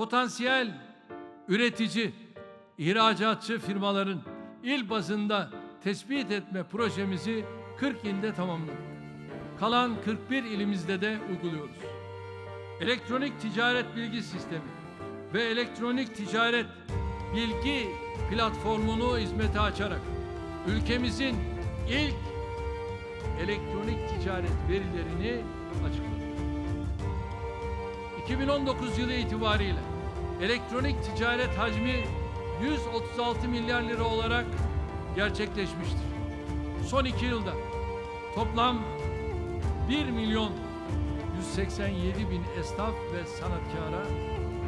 potansiyel üretici, ihracatçı firmaların il bazında tespit etme projemizi 40 ilde tamamladık. Kalan 41 ilimizde de uyguluyoruz. Elektronik ticaret bilgi sistemi ve elektronik ticaret bilgi platformunu hizmete açarak ülkemizin ilk elektronik ticaret verilerini açıkladık. 2019 yılı itibariyle elektronik ticaret hacmi 136 milyar lira olarak gerçekleşmiştir. Son iki yılda toplam 1 milyon 187 bin esnaf ve sanatkara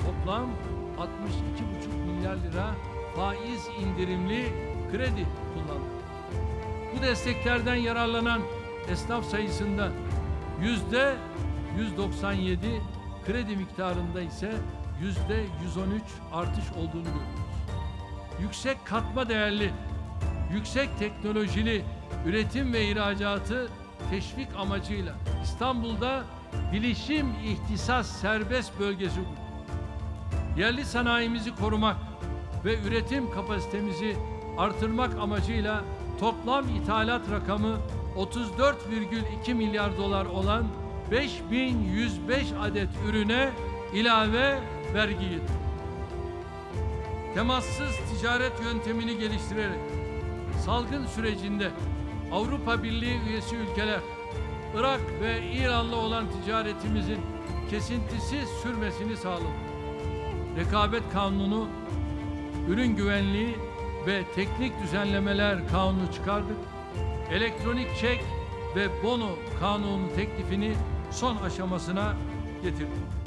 toplam 62,5 milyar lira faiz indirimli kredi kullandı. Bu desteklerden yararlanan esnaf sayısında yüzde 197 kredi miktarında ise yüzde 113 artış olduğunu görüyoruz. Yüksek katma değerli, yüksek teknolojili üretim ve ihracatı teşvik amacıyla İstanbul'da bilişim ihtisas serbest bölgesi kurduk. Yerli sanayimizi korumak ve üretim kapasitemizi artırmak amacıyla toplam ithalat rakamı 34,2 milyar dolar olan 5105 adet ürüne ilave vergi yedirdik. Temassız ticaret yöntemini geliştirerek salgın sürecinde Avrupa Birliği üyesi ülkeler Irak ve İran'la olan ticaretimizin kesintisiz sürmesini sağladı. Rekabet Kanunu, ürün güvenliği ve teknik düzenlemeler kanunu çıkardık. Elektronik çek ve bono kanunu teklifini son aşamasına getirdik.